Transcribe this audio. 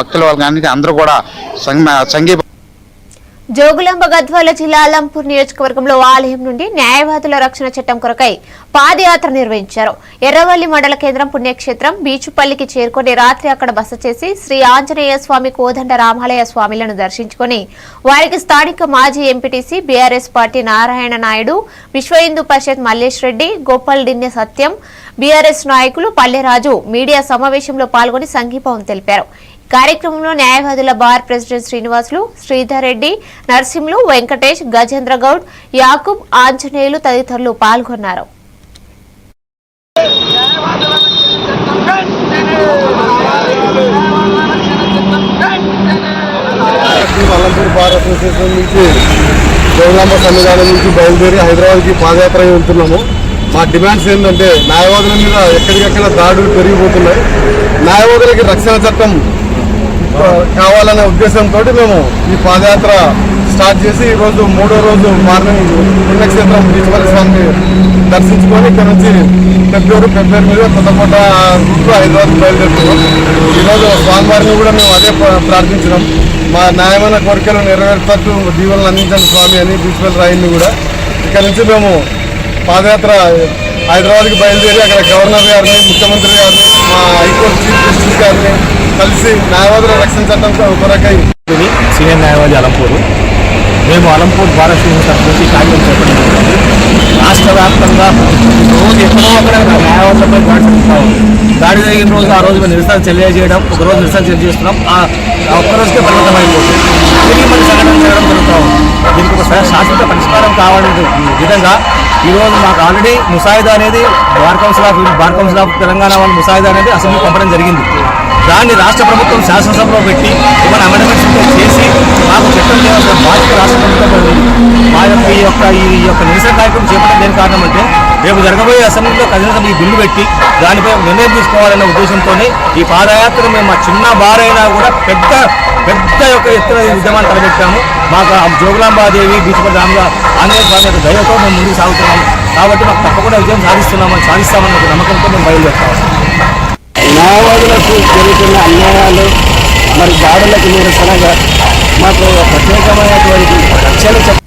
భక్తుల వర్గానికి అందరూ కూడా సంఘ- జోగులాంబ గద్వాల జిల్లా అలంపూర్ నియోజకవర్గంలో ఆలయం నుండి న్యాయవాదుల రక్షణ చట్టం కొరకై పాదయాత్ర నిర్వహించారు. ఎర్రవల్లి మండల కేంద్రం పుణ్యక్షేత్రం బీచుపల్లికి చేరుకొని రాత్రి అక్కడ బస చేసి శ్రీ ఆంజనేయ స్వామి కోదండ రామాలయ స్వామిలను దర్శించుకొని వారికి స్థానిక మాజీ MPTC BRS party Narayana Naidu Vishwa Hindu Parishad Mallesh Reddy Gopal Dinne Satyam BRS నాయకులు పల్లెరాజు మీడియా సమావేశంలో పాల్గొని సంఘీభావం తెలిపారు. కార్యక్రమంలో న్యాయవాదుల బార్ ప్రెసిడెంట్ శ్రీనివాసులు శ్రీధర్ రెడ్డి నర్సింహులు వెంకటేష్ గజేంద్ర గౌడ్ యాకూబ్ ఆంజనేయులు తదితరులు పాల్గొన్నారు. బార్ అసోసియేషన్ నుంచి సన్నిధానం నుంచి బయలుదేరి హైదరాబాద్కి పాదయాత్ర వెళ్తున్నాము మా డిమాండ్స్ ఏంటంటే న్యాయవాదుల మీద ఎక్కడికెక్కడ దాడులు పెరిగిపోతున్నాయి. న్యాయవాదులకి రక్షణ చట్టం కావాలనే ఉద్దేశంతో మేము ఈ పాదయాత్ర స్టార్ట్ చేసి ఈరోజు మూడో రోజు మార్నింగ్ పుణ్యక్షేత్రం బీచ్పల్లి స్వామిని దర్శించుకొని ఇక్కడ నుంచి ఫిబ్రవరి ఫిబ్రవరి మీద కొత్తపూట రూట్లో హైదరాబాద్ బయలుదేరుతున్నాం. ఈరోజు స్వామివారిని కూడా మేము అదే ప్రార్థించడం ప్రార్థించినాం. మా న్యాయమైన కోరికలు నెరవేర్తట్టు దీవులను అందించండి స్వామి అని బీచ్పల్లి రాయిని కూడా. ఇక్కడ నుంచి మేము పాదయాత్ర హైదరాబాద్కి బయలుదేరి అక్కడ గవర్నర్ గారిని ముఖ్యమంత్రి గారిని మా హైకోర్టు చీఫ్ జస్టిస్ గారిని కలిసి న్యాయవాదుల రక్షణ చట్టం కొరకై సీనియర్ న్యాయవాది అలంపూరు. మేము అలంపూర్ భారత నుంచి కార్యం చేపట్టింది రాష్ట్ర వ్యాప్తంగా రోజు ఎక్కడో అక్కడ న్యాయవాదులపై దాడి దాడి జరిగిన రోజు ఆ రోజు మేము నిరసన తెలియజేయడం ఒక రోజు నిరసన తెలియజేస్తున్నాం. ఆ ఒక్క పరిమితమైపోతుంది తిరిగి మళ్ళీ సంఘటన చేయడం జరుగుతూ ఉంది. దీనికి ఒక శాశ్వత పరిష్కారం కావాలనే విధంగా ఈరోజు మాకు ఆల్రెడీ ముసాయిదా అనేది bar council of bar council of Telangana వాళ్ళు ముసాయిదా అనేది అసెంబ్లీ పంపడం జరిగింది. దాన్ని రాష్ట్ర ప్రభుత్వం శాసనసభలో పెట్టి ఏమైనా అమెండ్మెంట్స్ చేసి మాకు చట్టం చేయాల్సిన బాధ్యత రాష్ట్ర ప్రభుత్వం మా యొక్క ఈ యొక్క ఈ యొక్క నిరసన కార్యక్రమం చేపట్టడం దేని కారణం అంటే రేపు జరగబోయే అసెంబ్లీలో కనీసం ఈ బిల్లు పెట్టి దానిపై నిర్ణయం తీసుకోవాలనే ఉద్దేశంతోనే ఈ పాదయాత్ర మేము మా చిన్న బారైనా కూడా పెద్ద పెద్ద యొక్క ఎత్తున ఉద్యమాన్ని తలపెట్టాము. మాకు ఆ జోగులాంబాదేవి బీచ్పల్లి రాముల ఆంజనేయ స్వామి యొక్క దయతో మేము ముందుకు సాగుతున్నాము. కాబట్టి మాకు తప్పకుండా విజయం సాధిస్తున్నామని సాధిస్తామన్న ఒక నమ్మకంతో మేము బయలుదేరుతాము. మావోదులకు జరుగుతున్న అన్యాయాలు మరి దాడులకు నిరసనగా మాకు ప్రత్యేకమైనటువంటి రక్షణ చెప్ప